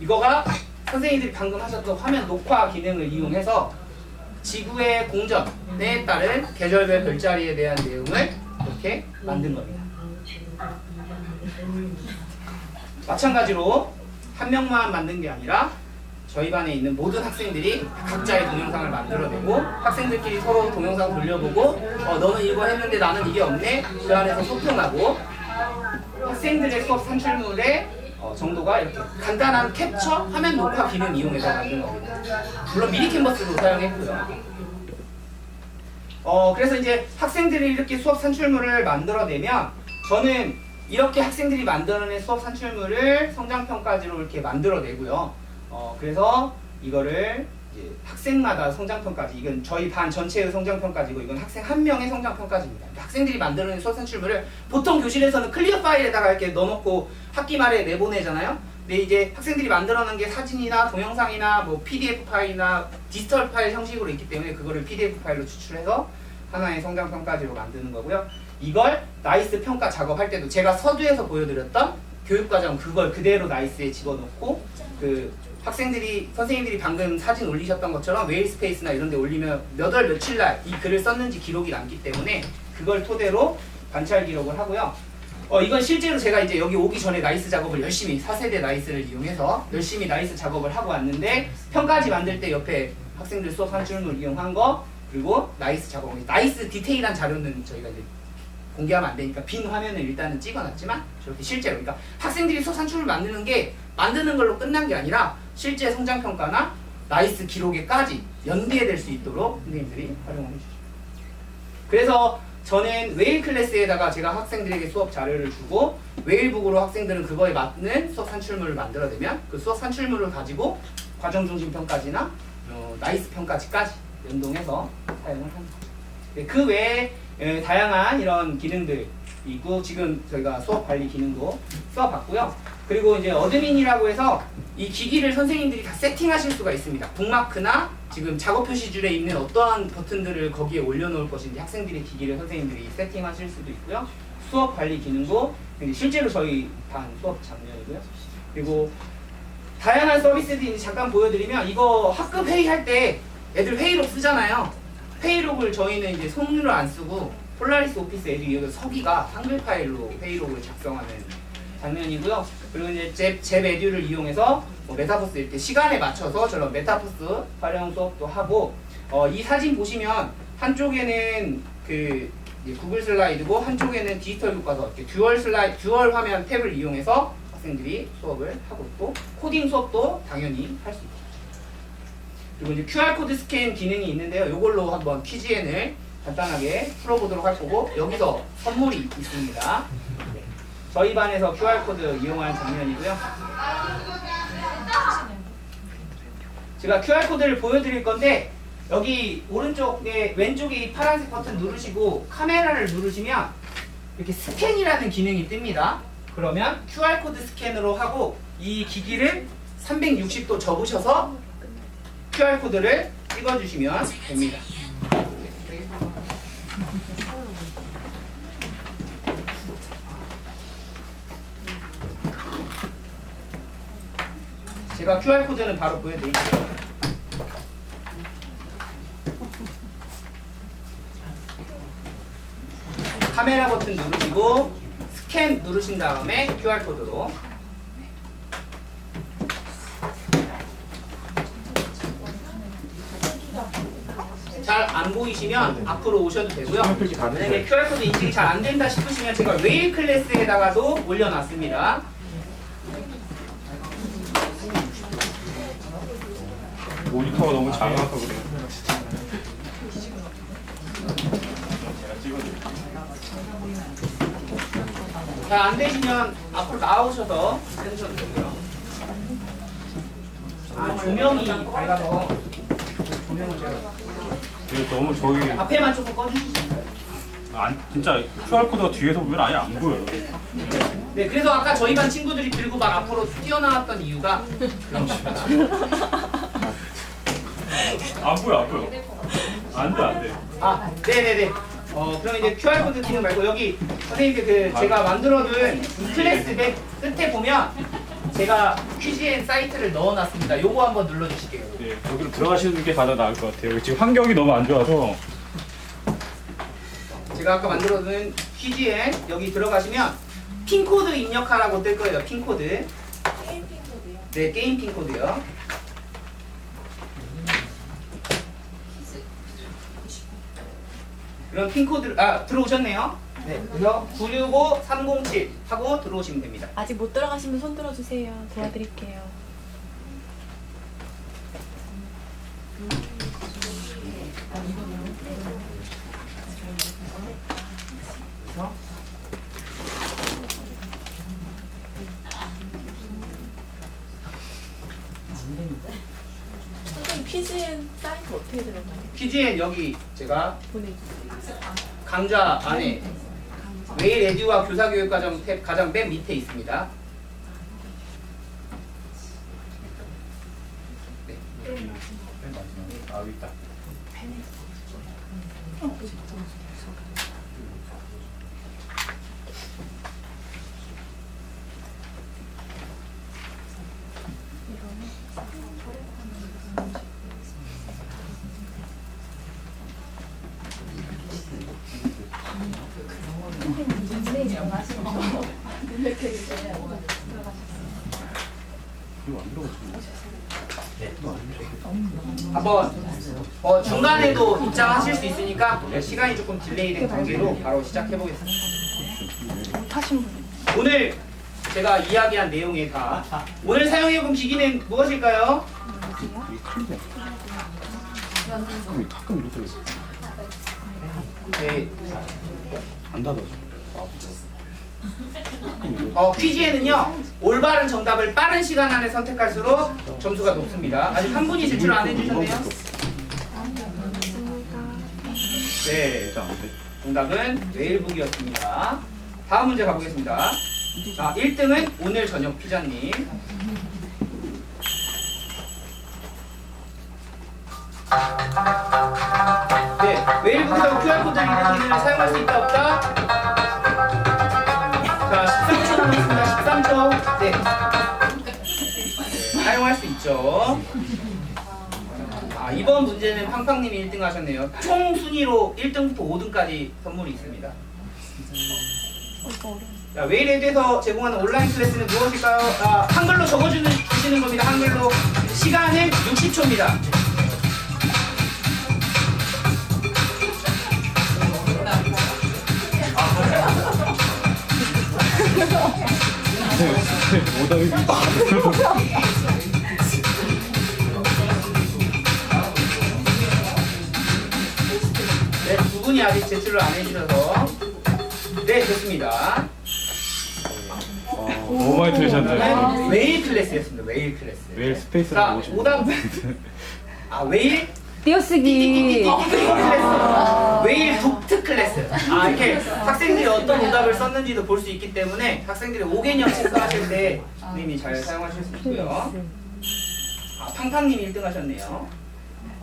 이거가 선생님들이 방금 하셨던 화면 녹화 기능을 이용해서 지구의 공전에 따른 계절별 별자리에 대한 내용을 이렇게 만든 겁니다. 마찬가지로 한 명만 만든 게 아니라 저희 반에 있는 모든 학생들이 각자의 동영상을 만들어내고 학생들끼리 서로 동영상 돌려보고 어, 너는 이거 했는데 나는 이게 없네 그 안에서 소통하고 학생들의 수업 산출물의 어, 정도가 이렇게 간단한 캡처 화면 녹화 기능 이용해서 만든 겁니다. 물론 미리 캔버스도 사용했고요. 어, 그래서 이제 학생들이 이렇게 수업 산출물을 만들어내면 저는 이렇게 학생들이 만들어낸 수업 산출물을 성장평가지로 이렇게 만들어내고요. 어, 그래서 이거를 학생마다 성장평가지, 이건 저희 반 전체의 성장평가지고 이건 학생 한 명의 성장평가지입니다. 학생들이 만들어낸 수업 산출물을 보통 교실에서는 클리어 파일에다가 이렇게 넣어놓고 학기 말에 내보내잖아요. 근데 이제 학생들이 만들어낸 게 사진이나 동영상이나 뭐 PDF 파일이나 디지털 파일 형식으로 있기 때문에 그거를 PDF 파일로 추출해서 하나의 성장 평가지로 만드는 거고요. 이걸 나이스 평가 작업할 때도 제가 서두에서 보여드렸던 교육 과정 그걸 그대로 나이스에 집어넣고 그 학생들이 선생님들이 방금 사진 올리셨던 것처럼 웨일 스페이스나 이런 데 올리면 몇 월 며칠 날 이 글을 썼는지 기록이 남기 때문에 그걸 토대로 관찰 기록을 하고요. 어 이건 실제로 제가 이제 여기 오기 전에 나이스 작업을 열심히 4세대 나이스를 이용해서 열심히 나이스 작업을 하고 왔는데 평가지 만들 때 옆에 학생들 수업 산출물 이용한 거 그리고 나이스 작업 나이스 디테일한 자료는 저희가 이제 공개하면 안 되니까 빈 화면을 일단은 찍어놨지만 저렇게 실제로 그러니까 학생들이 수업 산출을 만드는 게 만드는 걸로 끝난 게 아니라 실제 성장 평가나 나이스 기록에까지 연계될 수 있도록 선생님들이 활용을 해주죠. 그래서 저는 웨일 클래스에다가 제가 학생들에게 수업 자료를 주고 웨일북으로 학생들은 그거에 맞는 수업 산출물을 만들어내면 그 수업 산출물을 가지고 과정 중심 평가지나 어, 나이스 평가지까지 연동해서 사용을 합니다. 네, 그 외에 에, 다양한 이런 기능들 있고 지금 저희가 수업 관리 기능도 써봤고요. 그리고 이제 어드민이라고 해서 이 기기를 선생님들이 다 세팅하실 수가 있습니다. 북마크나 지금 작업 표시줄에 있는 어떠한 버튼들을 거기에 올려놓을 것인지 학생들의 기기를 선생님들이 세팅하실 수도 있고요. 수업 관리 기능도 실제로 저희 반 수업 장면이고요. 그리고 다양한 서비스들이 잠깐 보여드리면 이거 학급 회의할 때 애들 회의록 쓰잖아요. 회의록을 저희는 이제 손으로 안 쓰고 폴라리스 오피스 애들이 여기 서기가 한글 파일로 회의록을 작성하는 장면이고요. 그리고 이제 제, 제 메뉴를 이용해서 뭐 메타버스 이렇게 시간에 맞춰서 저런 메타버스 활용 수업도 하고 어, 이 사진 보시면 한쪽에는 그 구글 슬라이드고 한쪽에는 디지털 교과서 이렇게 듀얼 슬라이 듀얼 화면 탭을 이용해서 학생들이 수업을 하고 있고 코딩 수업도 당연히 할 수 있죠. 그리고 이제 QR 코드 스캔 기능이 있는데요. 이걸로 한번 퀴즈엔을 간단하게 풀어보도록 할 거고 여기서 선물이 있습니다. 네. 저희 반에서 QR 코드 이용한 장면이고요. 제가 QR 코드를 보여드릴 건데 여기 오른쪽에 왼쪽에 이 파란색 버튼 누르시고 카메라를 누르시면 이렇게 스캔이라는 기능이 뜹니다. 그러면 QR 코드 스캔으로 하고 이 기기를 360도 접으셔서 QR 코드를 찍어주시면 됩니다. 제가 QR 코드는 바로 보여드릴게요. 카메라 버튼 누르시고 스캔 누르신 다음에 QR 코드로 잘 안 보이시면 앞으로 오셔도 되고요. 만약에 QR 코드 인식이 잘 안 된다 싶으시면 제가 웨일 클래스에다가도 올려놨습니다. 모니터가 너무 작아서 그래. 잘안 되시면 앞으로 나오셔서 해주셔도 되고요. 아, 조명이 밝아서 조명을 제가 이게 너무 저기 앞에만 조금 꺼주시면 안 진짜 QR 코드가 뒤에서 보면 아예 안 보여요. 네, 그래서 아까 저희 반 친구들이 들고 막 앞으로 뛰어나왔던 이유가 그런. 안 보여 안 보여. 안돼 안돼. 아, 네네네. 어, 그럼 이제 QR코드 기능 말고 여기 선생님들 그 제가 만들어둔 클래스 맨 끝에 보면 제가 퀴즈엔 사이트를 넣어놨습니다. 요거 한번 눌러주실게요. 네, 여기로 들어가시는 게 가장 나을 것 같아요. 지금 환경이 너무 안 좋아서 제가 아까 만들어둔 퀴즈엔 여기 들어가시면 핀코드 입력하라고 뜰 거예요. 핀코드. 네, 게임 핀코드요. 그럼 핀코드를 아 들어오셨네요. 네, 그래서 965307 하고 들어오시면 됩니다. 아직 못 들어가시면 손 들어주세요. 도와드릴게요. 선생님 퀴 즈엔 사이트 어떻게 들어가요? 퀴즈엔 여기 제가 보내주세요. 강좌 안에 웨일 에듀와 교사교육과정 탭 가장 맨 밑에 있습니다. 아 여기 있다. 이거 안 들어갔어. 한번 어, 중간에도 입장하실 수 있으니까 시간이 조금 딜레이된 관계로 바로 시작해 보겠습니다. 오늘 제가 이야기한 내용에 다 오늘 사용해 본 기기는 무엇일까요? 이게 큰데. 가끔 가끔 이렇게 있어. 네, 안 닫아져. 어, 퀴즈에는요 올바른 정답을 빠른 시간 안에 선택할수록 점수가 높습니다. 아직 한 분이 제출 안 해주셨네요. 네. 정답은 웨일북이었습니다. 다음 문제 가보겠습니다. 자, 1등은 오늘 저녁 피자님. 네, 웨일북에서 QR코드 기능을 사용할 수 있다 없다? 남았습니다. 13초. 네. 사용할 수 있죠. 아, 이번 문제는 팡팡님이 1등 하셨네요. 총 순위로 1등부터 5등까지 선물이 있습니다. 자, 웨이레드에서 제공하는 온라인 클래스는 무엇일까요? 아, 한글로 적어주는 주시는 겁니다. 한글로 시간은 60초입니다. 오답이 네, 두 분이 아직 제출을 안 해주셔서 네, 됐습니다. 너무 많이 틀리셨네. 네, 웨일 클래스였습니다. 웨일 클래스. 자, 모으시면 오답. 아, 웨일 띄어쓰기 클래스. 웨일 독특 클래스. 아, 이렇게 학생들이 어떤 오답을 썼는지도 볼 수 있기 때문에 학생들이 5개년 체크하실 때 선생님이 잘 사용하실 수 있고요. 아, 팡팡님이 1등 하셨네요.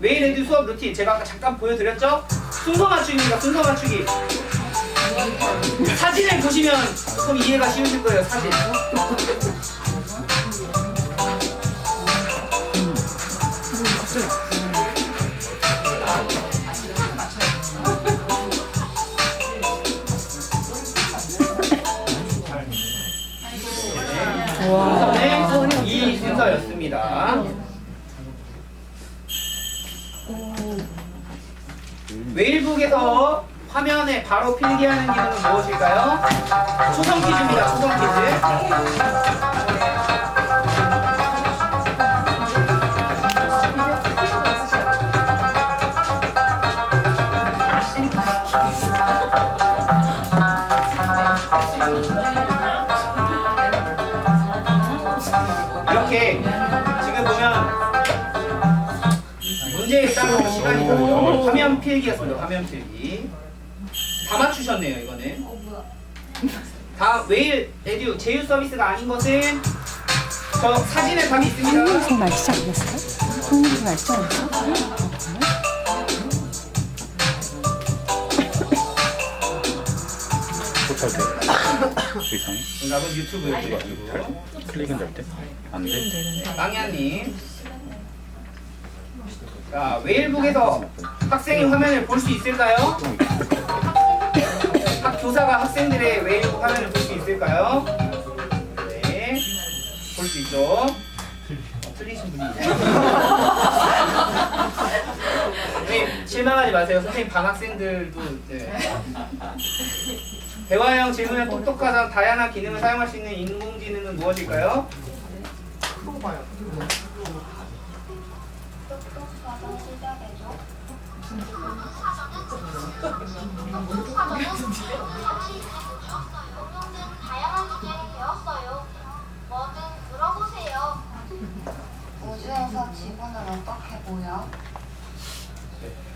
웨일 에듀 수업 루틴 제가 아까 잠깐 보여드렸죠? 순서 맞추기입니다. 순서 맞추기. 사진을 보시면 좀 이해가 쉬우실 거예요. 사진. 순서는 이 순서였습니다. 웨일북에서 화면에 바로 필기하는 기능은 무엇일까요? 초성 퀴즈입니다. 초성 퀴즈. 이렇게 지금 보면 문제에 따라서 시간이 걸려요. 화면 필기였습니다. 화면 필기. 다 맞추셨네요. 이거는. 다 웨일 에듀 제휴 서비스가 아닌 것은 저 사진에 답이 있습니다. 생활 시작됐어요? 한국생활 시작됐어 이상해? 정답은 유튜브였고요. 클릭은 될 때? 안 돼? 빵야님. 자, 웨일북에서 학생이 화면을 볼 수 있을까요? 학 교사가 학생들의 웨일북 화면을 볼 수 있을까요? 네, 볼 수 있죠. 어, 틀리신 분이 있네요. 선생님 실망하지 마세요. 선생님 반 학생들도 네. 대화형 질문에 똑똑하다 다양한 기능을 사용할 수 있는 인공지능은 무엇일까요? 똑똑하다 시작해줘. 운동들은 다양한 기능이 되었어요. 뭐든 물어보세요. 우주에서 지구는 어떻게 보여?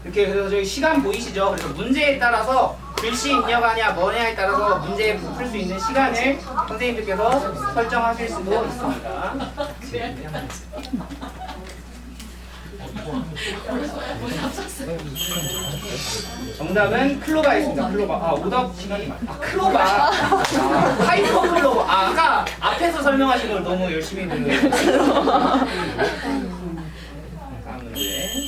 이렇게 그래서 저희 시간 보이시죠? 그래서 문제에 따라서 글씨 입력하냐 뭐냐에 따라서 문제 풀 수 있는 시간을 선생님들께서 설정하실 수도 있습니다. 정답은 클로바 있습니다. 클로바. 아 오답지. 아 클로바. 아, 하이퍼 클로바. 아 아까 앞에서 설명하신 걸 너무 열심히 들으셨어요. 다음 문제.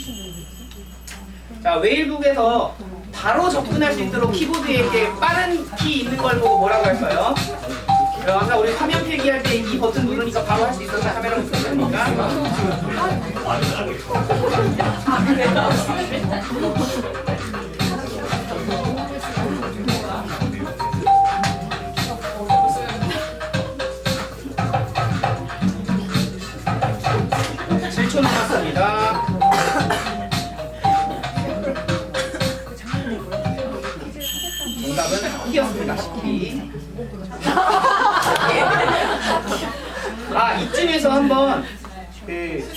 자 웨일북에서 바로 접근할 수 있도록 키보드에 이렇게 빠른 키 있는 걸 보고 뭐라고 할까요? 그럼 아까 우리 화면 필기할 때 이 버튼 누르니까 바로 할 수 있었나 카메라 없었습니까? 아 이쯤에서 한번 그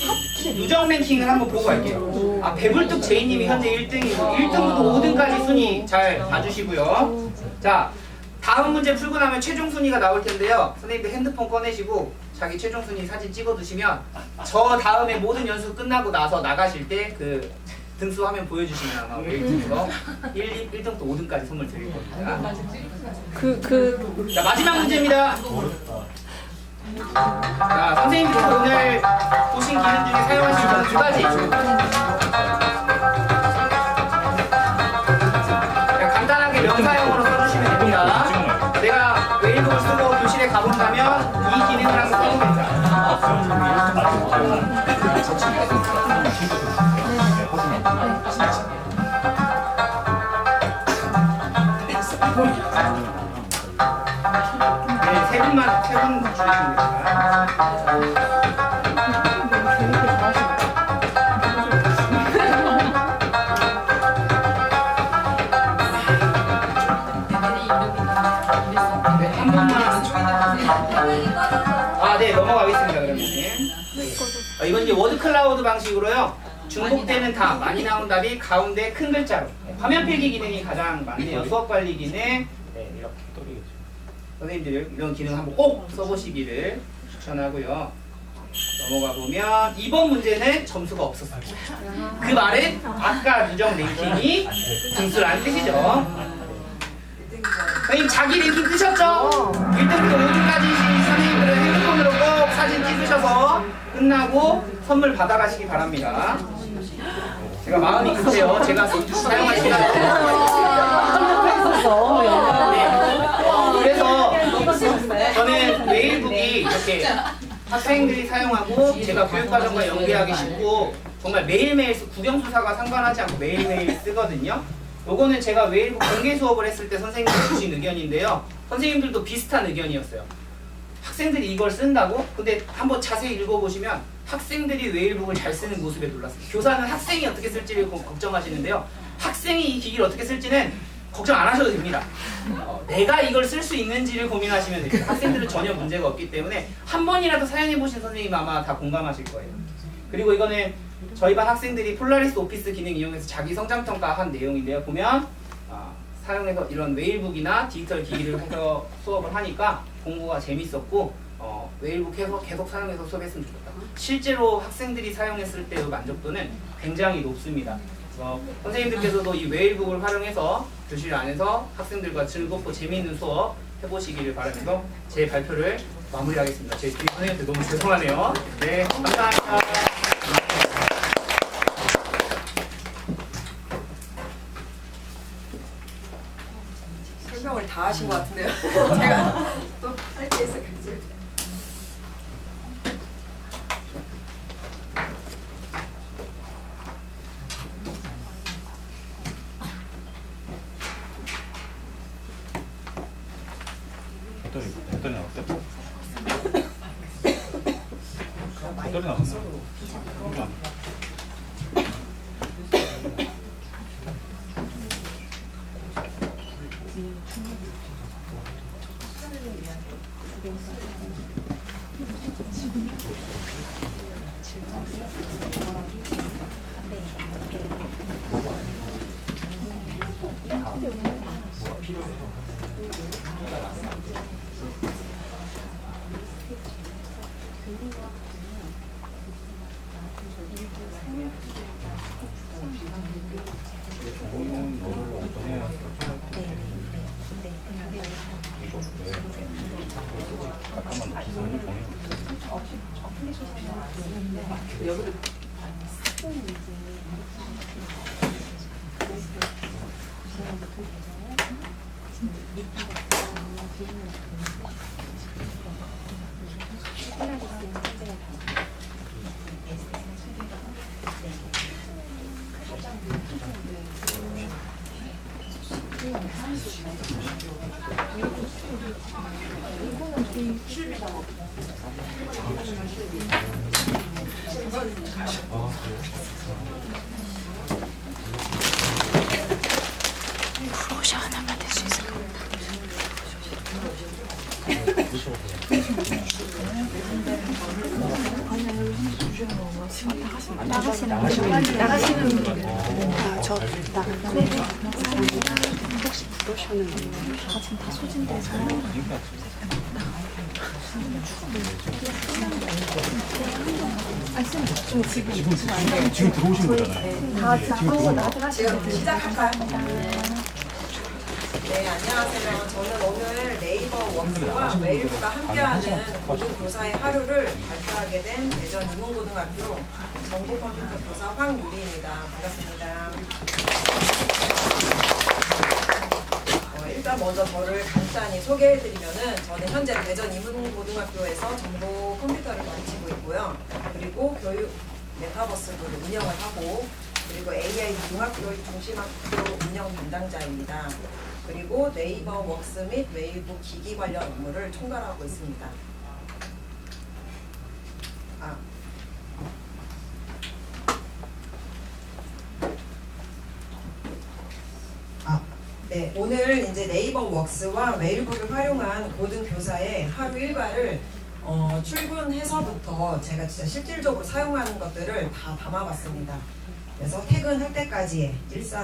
누적 랭킹을 한번 보고 갈게요. 아 배불뚝 제이님이 현재 1등이고 1등부터 5등까지 순위 잘 봐주시고요. 자 다음 문제 풀고 나면 최종 순위가 나올 텐데요. 선생님들 핸드폰 꺼내시고 자기 최종 순위 사진 찍어두시면 저 다음에 모든 연수 끝나고 나서 나가실 때 그 등수 화면 보여주시면 아마 웨이팅에서 1, 1등부터 5등까지 선물 드릴 겁니다. 그, 그, 자 마지막 문제입니다. 자 선생님께서 오늘 보신 기능 중에 사용하실 거는 두 가지. 그냥 간단하게 명사형으로 써주시면 됩니다. 내가 웨이브를 쓰고 교실에 가본다면 이 기능을 한번 써보면 됩니다. 세 분만 세 분 주시면 됩니다. 네, 한 번만. 아, 네, 넘어가겠습니다, 그러면. 아, 이건 이제 워드 클라우드 방식으로요. 중복되는 답, 많이 나온 답이 가운데 큰 글자로. 네, 화면 필기 기능이 가장 많네요. 수업 관리 기능. 선생님들 이런 기능 한번 꼭 써보시기를 추천하고요. 넘어가 보면 이번 문제는 점수가 없었습니다. 그 말은 아까 누적 랭킹이 등수라는 뜻이죠. 선생님 자기 랭킹 뜨셨죠? 1등부터 5등까지 선생님들은 핸드폰으로 꼭 사진 찍으셔서 끝나고 선물 받아가시기 바랍니다. 제가 마음이 급해요. 제가 사용할 시간이 없어서. 저는 웨일북이 이렇게 학생들이 사용하고 제가 교육과정과 연계하기 쉽고 정말 매일매일 쓰- 국영수사가 상관하지 않고 매일매일 쓰거든요. 요거는 제가 웨일북 공개 수업을 했을 때 선생님들 주신 의견인데요. 선생님들도 비슷한 의견이었어요. 학생들이 이걸 쓴다고? 근데 한번 자세히 읽어보시면 학생들이 웨일북을 잘 쓰는 모습에 놀랐습니다. 교사는 학생이 어떻게 쓸지를 고- 걱정하시는데요. 학생이 이 기기를 어떻게 쓸지는 걱정 안 하셔도 됩니다. 어, 내가 이걸 쓸 수 있는지를 고민하시면 됩니다. 학생들은 전혀 문제가 없기 때문에 한 번이라도 사용해 보신 선생님 아마 다 공감하실 거예요. 그리고 이거는 저희 반 학생들이 폴라리스 오피스 기능 이용해서 자기 성장 평가한 내용인데요. 보면 아, 사용해서 이런 웨일북이나 디지털 기기를 해서 수업을 하니까 공부가 재밌었고 어, 웨일북 해서 계속 사용해서 수업했으면 좋겠다. 실제로 학생들이 사용했을 때의 만족도는 굉장히 높습니다. 그래서 선생님들께서도 이 웨일북을 활용해서 교실 안에서 학생들과 즐겁고 재미있는 수업 해보시기를 바라면서 제 발표를 마무리하겠습니다. 제 뒤에 선생님한테 너무 죄송하네요. 네, 감사합니다. 설명을 다 하신 것 같은데요. 제가 또 할 게 있어가지고. 배터리 배터리 나왔대? 배터리 나왔어? 로션 하나만 될 수 있을까? 나가시는 나가시는 분. 아, 저 나간다. 그냥 지금 들어오신 거잖아요. 지금 시작할까요? 네, 안녕하세요. 저는 오늘 네이버 워크와 메일부가 함께하는 모든 교사의 하루를 발표하게 된 대전 이문고등학교 정보 컴퓨터 교사 황유리입니다. 반갑습니다. 어, 일단 먼저 저를 간단히 소개해드리면은 저는 현재 대전 이문고등학교에서 정보 컴퓨터를 가르치고 있고요. 그리고 교육 메타버스를 운영을 하고 그리고 AI 융합교육 중심학교 운영 담당자입니다. 그리고 네이버 웍스 및 웨이브 기기 관련 업무를 총괄하고 있습니다. 네. 오늘 이제 네이버 웍스와 웨이브를 활용한 고등 교사의 하루 일과를 어, 출근해서부터 제가 진짜 실질적으로 사용하는 것들을 다 담아봤습니다. 그래서 퇴근할 때까지의 일상